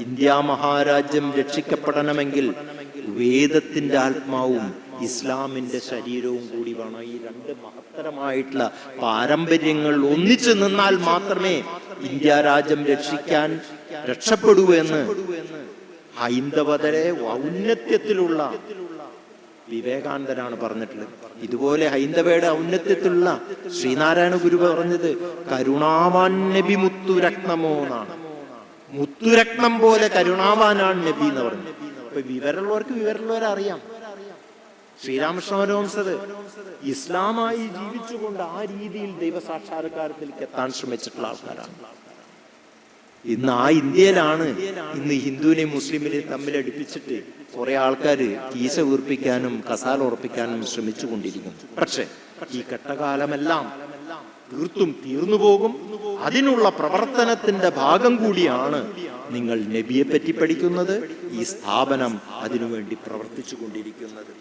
India മഹാരാജ്യം രക്ഷിക്കപ്പെടണമെങ്കിൽ വേദത്തിന്റെ ആത്മാവും ഇസ്ലാമിന്റെ ശരീരവും കൂടി വേണം. ഈ രണ്ട് മഹത്തരമായിട്ടുള്ള പാരമ്പര്യങ്ങൾ ഒന്നിച്ചു നിന്നാൽ മാത്രമേ ഇന്ത്യ രാജ്യം രക്ഷിക്കാൻ രക്ഷപ്പെടൂ എന്ന് ഹൈന്ദവതരെ ഔന്നത്യത്തിലുള്ള വിവേകാനന്ദനാണ് പറഞ്ഞിട്ടുള്ളത്. ഇതുപോലെ ഹൈന്ദവയുടെ ഔന്നത്യത്തിലുള്ള ശ്രീനാരായണ ഗുരു പറഞ്ഞത് കരുണാവാൻ നബി രക്തമോ എന്നാണ്. മുത്തുരത്നം പോലെ കരുണാവാനാണ് നബി എന്ന് പറഞ്ഞു അപ്പൊ വിവരമുള്ളവർക്ക് വിവരമുള്ളവരെ അറിയാം. ശ്രീരാമകൃഷ്ണ പരമഹംസത് ഇസ്ലാമായി ജീവിച്ചുകൊണ്ട് ആ രീതിയിൽ ദൈവസാക്ഷാത്കാരത്തിലേക്ക് എത്താൻ ശ്രമിച്ചിട്ടുള്ള ആൾക്കാരാണ്. ഇന്ന് ആ ഇന്ത്യയിലാണ് ഇന്ന് ഹിന്ദുവിനെയും മുസ്ലിമിനെയും തമ്മിൽ അടുപ്പിച്ചിട്ട് കുറെ ആൾക്കാർ കീശ വീർപ്പിക്കാനും കസാല ഉറപ്പിക്കാനും ശ്രമിച്ചു കൊണ്ടിരിക്കുന്നു പക്ഷേ ഈ ഘട്ടകാലമെല്ലാം തീർത്തും തീർന്നു പോകും. അതിനുള്ള പ്രവർത്തനത്തിന്റെ ഭാഗം കൂടിയാണ് നിങ്ങൾ നബിയെ പറ്റി പഠിക്കുന്നത്. ഈ സ്ഥാപനം അതിനുവേണ്ടി പ്രവർത്തിച്ചു കൊണ്ടിരിക്കുന്നത്